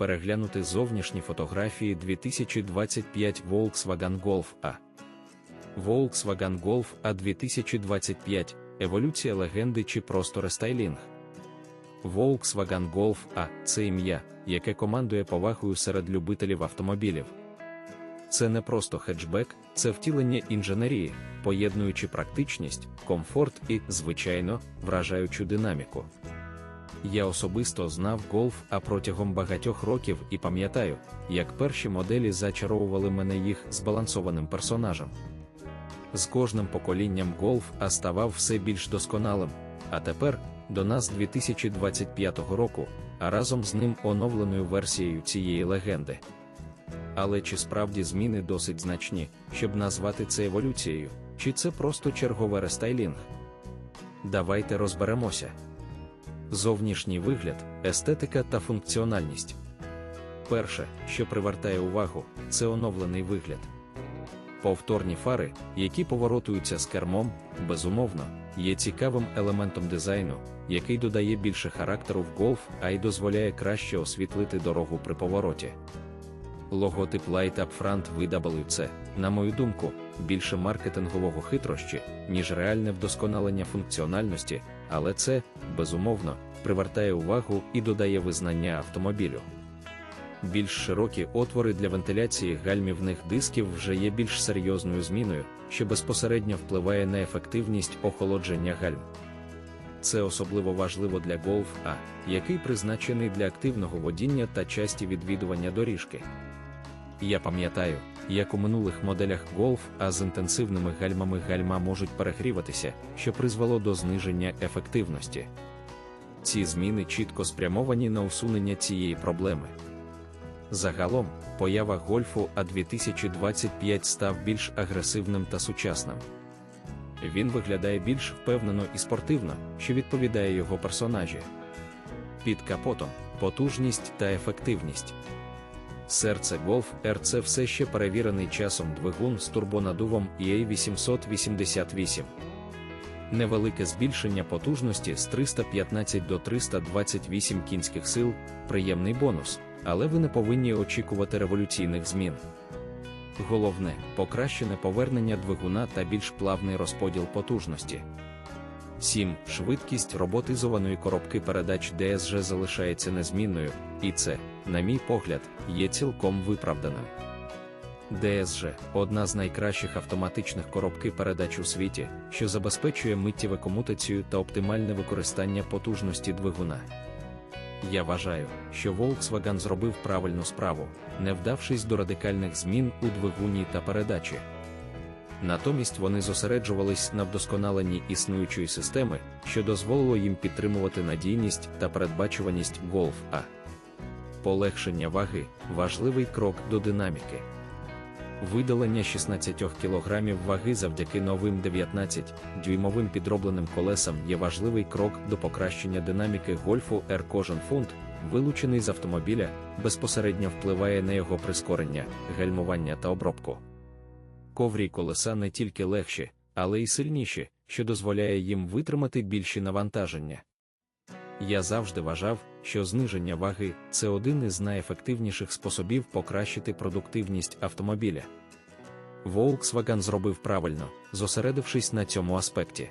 переглянути зовнішні фотографії 2025 Volkswagen Golf A. Volkswagen Golf A 2025 еволюція легенди чи просто рестайлінг. Volkswagen Golf A це ім'я, яке командує повагою серед любителів автомобілів. Це не просто хетчбек, це втілення інженерії, поєднуючи практичність, комфорт і, звичайно, вражаючу динаміку. Я особисто знав гольф а протягом багатьох років і пам'ятаю, як перші моделі зачаровували мене їх збалансованим персонажем. З кожним поколінням Golf А ставав все більш досконалим, а тепер, до нас 2025 року, а разом з ним оновленою версією цієї легенди. Але чи справді зміни досить значні, щоб назвати це еволюцією, чи це просто черговий рестайлінг? Давайте розберемося. Зовнішній вигляд, естетика та функціональність. Перше, що привертає увагу, це оновлений вигляд. Повторні фари, які поворотуються з кермом, безумовно, є цікавим елементом дизайну, який додає більше характеру в гольф, а й дозволяє краще освітлити дорогу при повороті. Логотип Light Up Front VWC, на мою думку, більше маркетингового хитрощі, ніж реальне вдосконалення функціональності, але це, безумовно, привертає увагу і додає визнання автомобілю. Більш широкі отвори для вентиляції гальмівних дисків вже є більш серйозною зміною, що безпосередньо впливає на ефективність охолодження гальм. Це особливо важливо для Golf A, який призначений для активного водіння та часті відвідування доріжки. Я пам'ятаю, як у минулих моделях Golf А з інтенсивними гальмами гальма можуть перегріватися, що призвело до зниження ефективності. Ці зміни чітко спрямовані на усунення цієї проблеми. Загалом, поява гольфу А 2025 став більш агресивним та сучасним. Він виглядає більш впевнено і спортивно, що відповідає його персонажі. Під капотом, потужність та ефективність. Серце Golf R це все ще перевірений часом двигун з турбонадувом EA888. Невелике збільшення потужності з 315 до 328 кінських сил приємний бонус, але ви не повинні очікувати революційних змін. Головне покращене повернення двигуна та більш плавний розподіл потужності. 7. Швидкість роботизованої коробки передач DSG залишається незмінною, і це, на мій погляд, є цілком виправданим. DSG – одна з найкращих автоматичних коробки передач у світі, що забезпечує миттєву комутацію та оптимальне використання потужності двигуна. Я вважаю, що Volkswagen зробив правильну справу, не вдавшись до радикальних змін у двигуні та передачі. Натомість вони зосереджувались на вдосконаленні існуючої системи, що дозволило їм підтримувати надійність та передбачуваність Golf A. Полегшення ваги важливий крок до динаміки. Видалення 16 кг ваги завдяки новим 19-дюймовим підробленим колесам є важливий крок до покращення динаміки гольфу R. Кожен фунт, вилучений з автомобіля, безпосередньо впливає на його прискорення, гальмування та обробку. Коврі колеса не тільки легші, але й сильніші, що дозволяє їм витримати більші навантаження. Я завжди вважав, що зниження ваги це один із найефективніших способів покращити продуктивність автомобіля. Volkswagen зробив правильно, зосередившись на цьому аспекті.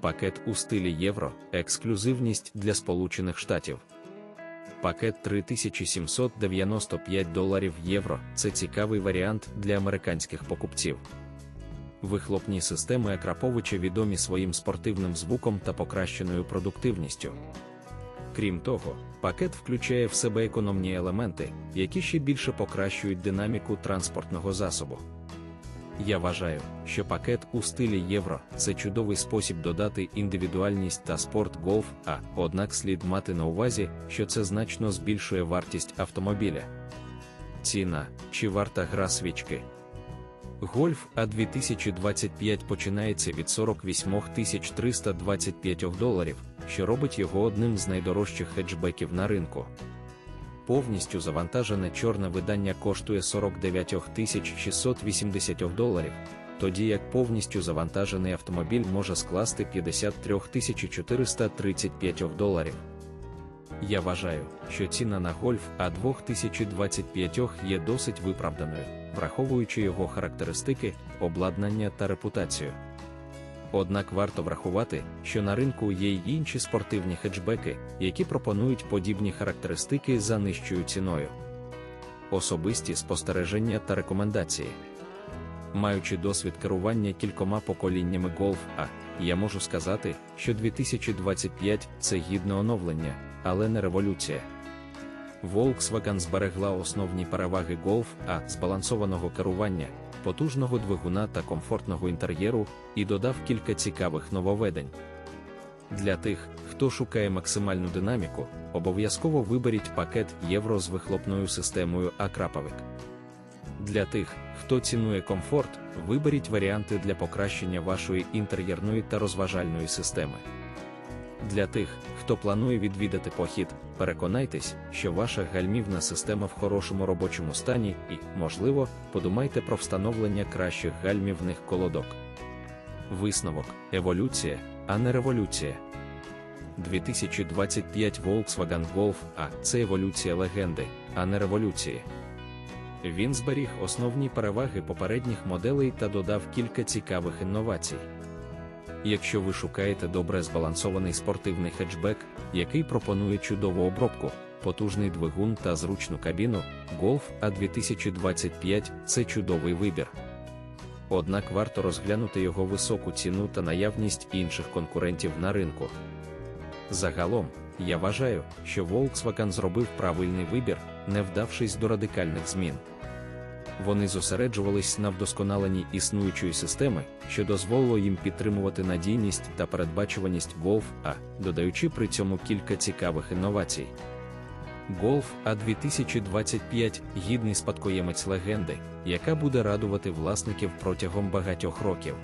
Пакет у стилі євро, ексклюзивність для Сполучених Штатів. Пакет 3795 доларів євро це цікавий варіант для американських покупців. Вихлопні системи Акраповича відомі своїм спортивним звуком та покращеною продуктивністю. Крім того, пакет включає в себе економні елементи, які ще більше покращують динаміку транспортного засобу. Я вважаю, що пакет у стилі євро це чудовий спосіб додати індивідуальність та спорт голф, а однак слід мати на увазі, що це значно збільшує вартість автомобіля. Ціна чи варта гра свічки. Гольф А 2025 починається від 48 325 доларів, що робить його одним з найдорожчих хеджбеків на ринку. Повністю завантажене чорне видання коштує 49 680 доларів, тоді як повністю завантажений автомобіль може скласти 53 435 доларів. Я вважаю, що ціна на гольф А 2025 є досить виправданою, враховуючи його характеристики, обладнання та репутацію. Однак варто врахувати, що на ринку є й інші спортивні хетчбеки, які пропонують подібні характеристики за нижчою ціною. Особисті спостереження та рекомендації. Маючи досвід керування кількома поколіннями Golf А, я можу сказати, що 2025 це гідне оновлення, але не революція. Volkswagen зберегла основні переваги Golf А збалансованого керування, потужного двигуна та комфортного інтер'єру і додав кілька цікавих нововведень. Для тих, хто шукає максимальну динаміку, обов'язково виберіть пакет євро з вихлопною системою Акраповик. Для тих, хто цінує комфорт, виберіть варіанти для покращення вашої інтер'єрної та розважальної системи. Для тих, хто планує відвідати похід, переконайтесь, що ваша гальмівна система в хорошому робочому стані і, можливо, подумайте про встановлення кращих гальмівних колодок. Висновок еволюція, а не революція. 2025 Volkswagen Golf А це еволюція легенди, а не революції. Він зберіг основні переваги попередніх моделей та додав кілька цікавих інновацій. Якщо ви шукаєте добре збалансований спортивний хетчбек, який пропонує чудову обробку, потужний двигун та зручну кабіну, Golf А 2025 це чудовий вибір. Однак варто розглянути його високу ціну та наявність інших конкурентів на ринку. Загалом, я вважаю, що Volkswagen зробив правильний вибір, не вдавшись до радикальних змін. Вони зосереджувались на вдосконаленні існуючої системи, що дозволило їм підтримувати надійність та передбачуваність Golf A, додаючи при цьому кілька цікавих інновацій. Golf a 2025 гідний спадкоємець легенди, яка буде радувати власників протягом багатьох років.